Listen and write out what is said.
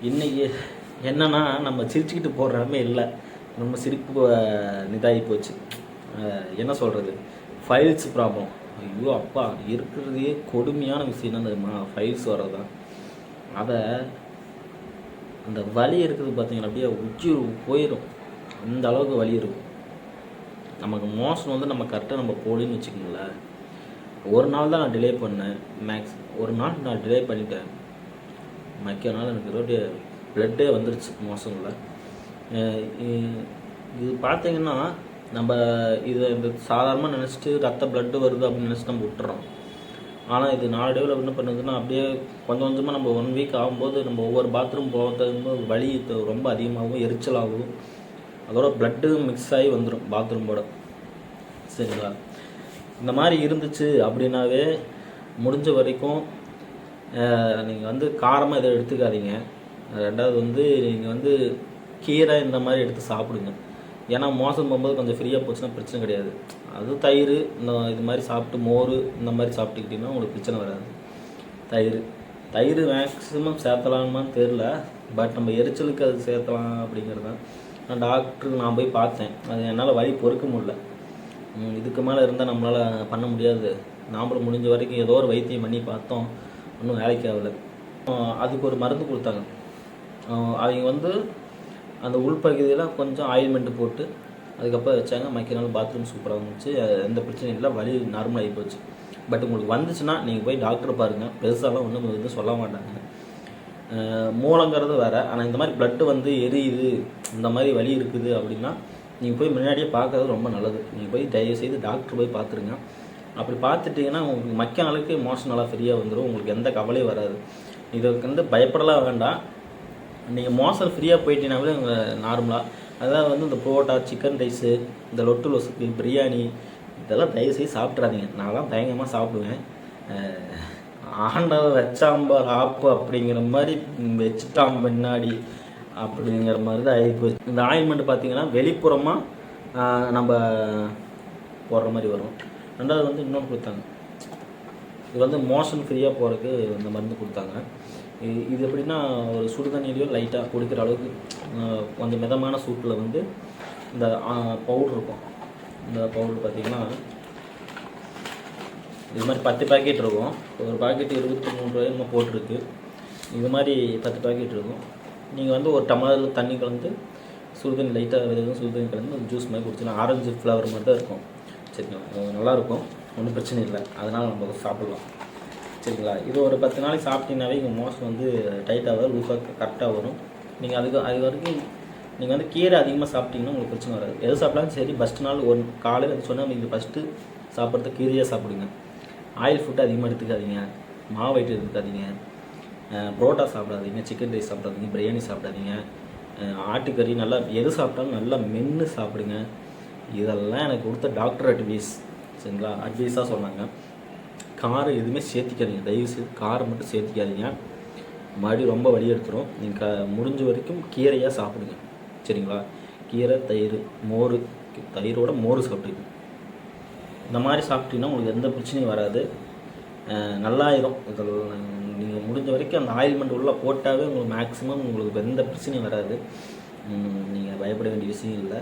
இன்னைக்கு என்னன்னா நம்ம சிரிச்சுக்கிட்டு போகிற நிலமே இல்லை. ரொம்ப சிரிப்பு அஹ், இதாகி போச்சு. என்ன சொல்கிறது ஃபைல்ஸ் ப்ராப்ளம் ஐயோ அப்பா இருக்கிறதே கொடுமையான விஷயம் என்ன தெரியுமா? ஃபைல்ஸ் வர்றது தான் அதை அந்த வலி இருக்குது பார்த்தீங்கன்னா அப்படியே உச்சி போயிடும். அந்த அளவுக்கு வலி இருக்கும். நமக்கு மோஷன் வந்து நம்ம கரெக்டாக நம்ம போலின்னு வச்சுக்கோங்களேன். ஒரு நாள் தான் நான் டிலே பண்ணேன் மேக்ஸ் ஒரு நாள் நான் டிலே பண்ணிட்டேன். மக்கிய நாள் எனக்கு அப்படியே பிளட்டே வந்துருச்சு மோசமில். இது பார்த்தீங்கன்னா நம்ம இதை இந்த சாதாரணமாக நினச்சிட்டு ரத்த பிளட்டு வருது அப்படின்னு நினச்சி நம்ம விட்டுறோம். ஆனால் இது நாளடைவில் என்ன பண்ணுதுன்னா அப்படியே கொஞ்சம் கொஞ்சமாக நம்ம ஒன் வீக் ஆகும்போது நம்ம ஒவ்வொரு பாத்ரூம் போகும்போது வலி த- ரொம்ப அதிகமாகவும் எரிச்சலாகவும் அதோட பிளட்டு மிக்ஸ் ஆகி வந்துடும் பாத்ரூமோட சரிங்களா? இந்த மாதிரி இருந்துச்சு அப்படின்னாவே முடிஞ்ச வரைக்கும் நீங்கள் வந்து காரமாக இதை எடுத்துக்காதீங்க. ரெண்டாவது வந்து நீங்கள் வந்து கீரை இந்த மாதிரி எடுத்து சாப்பிடுங்க. ஏன்னா மோசம் போகும்போது கொஞ்சம் ஃப்ரீயாக போச்சுன்னா பிரச்சனை கிடையாது. அது தயிர் இந்த இது மாதிரி சாப்பிட்டு மோர் இந்த மாதிரி சாப்பிட்டுக்கிட்டிங்கன்னா உங்களுக்கு பிரச்சனை வராது. தயிர். தயிர் மேக்ஸிமம் சேர்த்தலாமான்னு தெரில பட் நம்ம எரிச்சலுக்கு அது சேர்த்தலாம் அப்படிங்கிறது தான். நான் டாக்டருக்கு நான் போய் பார்த்தேன். அது என்னால் வழி பொறுக்க முடியல. இதுக்கு மேலே இருந்தால் நம்மளால் பண்ண முடியாது. நாமளும் முடிஞ்ச வரைக்கும் ஏதோ ஒரு வைத்தியம் பண்ணி பார்த்தோம். ஒன்றும் வேலைக்கு ஆகலை அதுக்கு ஒரு மருந்து கொடுத்தாங்க. அவங்க வந்து அந்த உள்பகுதியில் கொஞ்சம் ஆயில்மெண்ட் போட்டு அதுக்கப்புறம் வச்சாங்க. மைக்க நாள் பாத்ரூம் சூப்பராக இருந்துச்சு எந்த பிரச்சனையும் இல்லை. வலி நார்மல் ஆகி போச்சு. பட் உங்களுக்கு வந்துச்சுன்னா நீங்கள் போய் டாக்டரை பாருங்கள் பெருசாலாம் ஒன்றும் எதுவும் சொல்ல மாட்டாங்க. மூலங்கிறது வேற. ஆனால் இந்த மாதிரி பிளட்டு வந்து எரியுது. இந்த மாதிரி வலி இருக்குது அப்படின்னா நீங்கள் போய் முன்னாடியே பார்க்கறது ரொம்ப நல்லது. நீங்கள் போய் தயவு செய்து டாக்டர் போய் பார்த்துருங்க. அப்படி பார்த்துட்டிங்கன்னா உங்களுக்கு மக்க நாளுக்கு மோஷன் நல்லா ஃப்ரீயாக வந்துடும் உங்களுக்கு எந்த கவலையும் வராது. இதுக்கு வந்து பயப்படலாம் வேண்டாம். நீங்கள் மோசம் ஃப்ரீயாக போயிட்டீங்கன்னாவே நார்மலாக அதாவது வந்து இந்த புரோட்டா சிக்கன் ரைஸு இந்த லொட்டு லொசுக்கு பிரியாணி இதெல்லாம் தயவு செய்து சாப்பிட்றாதீங்க நான் தான் பயங்கரமாக சாப்பிடுவேன். அஹ் வச்சாம்பார் ஆப்பு அப்படிங்கிற மாதிரி வச்சுட்டான் பின்னாடி அப்படிங்கிற மாதிரி தான் ஆகிப்போச்சு இந்த ஆயின்மெண்ட் பார்த்தீங்கன்னா வெளிப்புறமாக நம்ம போடுற மாதிரி வரும். ரெண்டாவது வந்து இன்னொன்று கொடுத்தாங்க. இது வந்து மோஷன் ஃப்ரீயாக போகிறதுக்கு இந்த மருந்து கொடுத்தாங்க. இது எப்படின்னா ஒரு சுடுதண்ணிலையோ லைட்டாக குடிக்கிற அளவுக்கு கொஞ்சம் மிதமான சூட்டில் வந்து இந்த பவுடர் இருக்கும். இந்த பவுடர் பார்த்தீங்கன்னா இது மாதிரி பத்து பாக்கெட் இருக்கும். ஒரு பாக்கெட் இருபத்தி மூணு ரூபாய் நம்ம போட்டிருக்கு. இது மாதிரி பத்து பாக்கெட் இருக்கும். நீங்கள் வந்து ஒரு டம்ளர் தண்ணி கலந்து சுடுதண்ணி லைட்டாக வெறும் சுடுதண்ணி கலந்து ஒரு ஜூஸ் மாதிரி குடிச்சிடலாம் ஆரஞ்சு ஃப்ளவர் மாதிரி தான் இருக்கும். சரிங்களா நல்லாயிருக்கும் ஒன்றும் பிரச்சனை இல்லை. அதனால் நம்ம சாப்பிட்லாம். சரிங்களா? இது ஒரு பத்து நாளைக்கு சாப்பிட்டீங்கனாவே இங்கே மோஸ்ட் வந்து டைட்டாக லூஸாக கரெக்டாக வரும். நீங்கள் அதுக்கு அது வரைக்கும் நீங்கள் வந்து கீரை அதிகமாக சாப்பிட்டீங்கன்னா உங்களுக்கு பிரச்சனை வராது. எது சாப்பிட்டாலும் சரி ஃபஸ்ட் நாள் ஒன் காலையில் சொன்னால் நீங்கள் ஃபஸ்ட்டு சாப்பிட்றது கீரையாக சாப்பிடுங்க. ஆயில் ஃபுட்டு அதிகமாக எடுத்துக்காதீங்க. மாவு ஐட்டம் எடுத்துக்காதீங்க. புரோட்டா சாப்பிடாதீங்க. சிக்கன் ரைஸ் சாப்பிடாதீங்க. பிரியாணி சாப்பிடாதீங்க. ஆட்டுக்கறி நல்லா எது சாப்பிட்டாலும் நல்லா மென்று சாப்பிடுங்க. இதெல்லாம் எனக்கு கொடுத்த டாக்டர் அட்வைஸ் சரிங்களா? அட்வைஸாக சொன்னாங்க. காரம் எதுவுமே சேர்த்திக்காதீங்க. தயவு செய்து மட்டும் சேர்த்திக்காதீங்க. மறுபடியும் ரொம்ப வலி எடுத்துரும். நீங்கள் முடிஞ்ச வரைக்கும் கீரையாக சாப்பிடுங்க. சரிங்களா? கீரை தயிர் மோர் தயிரோட மோர் சாப்பிடுங்க இந்த மாதிரி சாப்பிட்டீங்கன்னா உங்களுக்கு எந்த பிரச்சனையும் வராது. நல்லாயிரும். இதெல்லாம் நீங்கள் முடிஞ்ச வரைக்கும் அந்த ஆயில்மெண்ட் உள்ள போட்டாவே உங்களுக்கு மேக்ஸிமம் உங்களுக்கு எந்த பிரச்சனையும் வராது. நீங்கள் பயப்பட வேண்டிய விஷயம் இல்லை.